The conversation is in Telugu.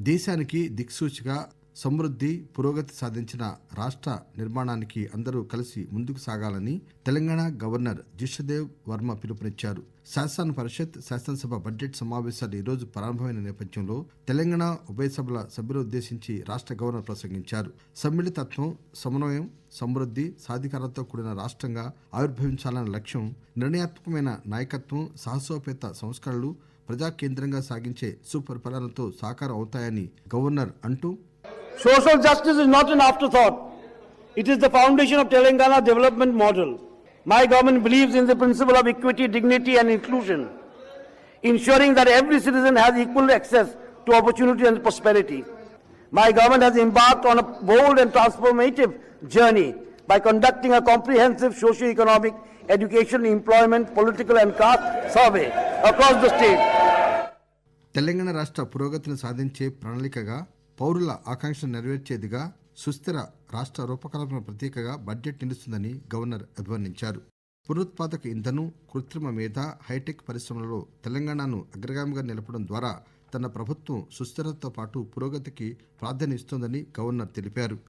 దేశానికి దిక్సూచిగా సమృద్ధి పురోగతి సాధించిన రాష్ట్ర నిర్మాణానికి అందరూ కలిసి ముందుకు సాగాలని తెలంగాణ గవర్నర్ జిషదేవ్ వర్మ పిలుపునిచ్చారు. శాసన పరిషత్ శాసనసభ బడ్జెట్ సమావేశాలు ఈరోజు ప్రారంభమైన నేపథ్యంలో తెలంగాణ ఉభయ సభల సభ్యులు ఉద్దేశించి రాష్ట్ర గవర్నర్ ప్రసంగించారు. సమ్మిళితత్వం సమన్వయం సమృద్ధి సాధికారతతో కూడిన రాష్ట్రంగా ఆవిర్భవించాలన్న లక్ష్యం నిర్ణయాత్మకమైన నాయకత్వం సాహసోపేత సంస్కరణలు ప్రజా కేంద్రంగా సాగించే సుపరిపాలనతో సాకారం అవుతాయని గవర్నర్ అంటూ Social justice is not an afterthought. It is the foundation of Telangana development model. My government believes in the principle of equity, dignity and inclusion, ensuring that every citizen has equal access to opportunity and prosperity. My government has embarked on a bold and transformative journey by conducting a comprehensive socio-economic, education, employment, political and caste survey across the state. Telangana రాష్ట్ర పురోగతిని సాధించే ప్రణాళికగా పౌరుల ఆకాంక్షలు నెరవేర్చేదిగా సుస్థిర రాష్ట్ర రూపకల్పన ప్రతీకగా బడ్జెట్ నిలుస్తుందని గవర్నర్ అభివర్ణించారు. పునరుత్పాదక ఇంధనం కృత్రిమ మేధ హైటెక్ పరిశ్రమలలో తెలంగాణను అగ్రగామిగా నిలపడం ద్వారా తన ప్రభుత్వం సుస్థిరతతో పాటు పురోగతికి ప్రాధాన్యమిస్తోందని గవర్నర్ తెలిపారు.